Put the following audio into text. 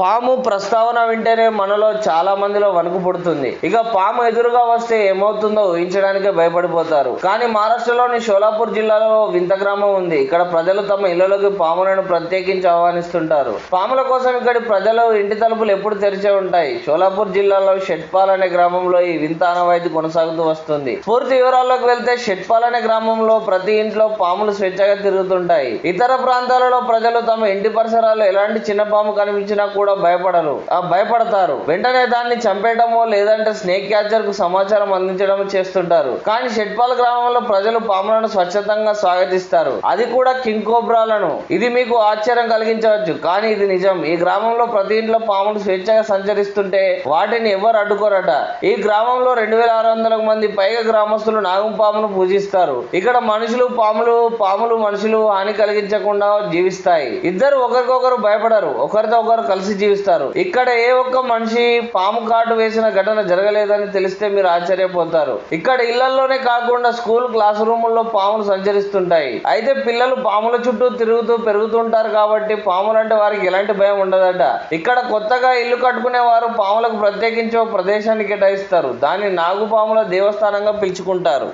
పాము ప్రస్తావన వింటేనే మనలో చాలా మందిలో వణుకు పుడుతుంది. ఇక పాము ఎదురుగా వస్తే ఏమవుతుందో ఊహించడానికే భయపడిపోతారు. కానీ మహారాష్ట్రలోని షోలాపూర్ జిల్లాలో వింత గ్రామం ఉంది. ఇక్కడ ప్రజలు తమ ఇళ్ళలోకి పాములను ప్రత్యేకించి ఆహ్వానిస్తుంటారు. పాముల కోసం ఇక్కడి ప్రజలు ఇంటి తలుపులు ఎప్పుడు తెరిచే ఉంటాయి. షోలాపూర్ జిల్లాలో షెట్పాల్ అనే గ్రామంలో ఈ వింత ఆనవాయితీ కొనసాగుతూ వస్తుంది. పూర్తి వివరాల్లోకి వెళ్తే షెట్పాల్ అనే గ్రామంలో ప్రతి ఇంట్లో పాములు స్వేచ్ఛగా తిరుగుతుంటాయి. ఇతర ప్రాంతాలలో ప్రజలు తమ ఇంటి పరిసరాల్లో ఎలాంటి చిన్న పాము కనిపించినా కూడా భయపడరు ఆ భయపడతారు. వెంటనే దాన్ని చంపేయడమో లేదంటే స్నేక్ క్యాచర్కు సమాచారం అందించడం చేస్తుంటారు. కానీ షెట్పాల్ గ్రామంలో ప్రజలు పాములను స్వచ్ఛతంగా స్వాగతిస్తారు. అది కూడా కింగ్ కోబ్రాలను. ఇది మీకు ఆశ్చర్యం కలిగించవచ్చు. కానీ ఇది నిజం. ఈ గ్రామంలో ప్రతి ఇంట్లో పాములు స్వేచ్ఛగా సంచరిస్తుంటే వాటిని ఎవరు అడ్డుకోరట. ఈ గ్రామంలో రెండు వేల ఆరు వందల మంది పైగా గ్రామస్తులు నాగం పామును పూజిస్తారు. ఇక్కడ మనుషులు పాములు పాములు మనుషులు హాని కలిగించకుండా జీవిస్తాయి. ఇద్దరు ఒకరికొకరు భయపడరు. ఒకరితో ఒకరు కలిసి జీవిస్తారు. ఇక్కడ ఏ ఒక్క మనిషి పాము కాటు వేసిన ఘటన జరగలేదని తెలిస్తే మీరు ఆశ్చర్యపోతారు. ఇక్కడ ఇళ్ళలోనే కాకుండా స్కూల్ క్లాస్ రూముల్లో పాములు సంచరిస్తుంటాయి. అయితే పిల్లలు పాముల చుట్టూ తిరుగుతూ పెరుగుతుంటారు కాబట్టి పాములంటే వారికి ఎలాంటి భయం ఉండదట. ఇక్కడ కొత్తగా ఇల్లు కట్టుకునే వారు పాములకు ప్రత్యేకించి ఒక ప్రదేశాన్ని కేటాయిస్తారు. దాన్ని నాగుపాముల దేవస్థానంగా పిలుచుకుంటారు.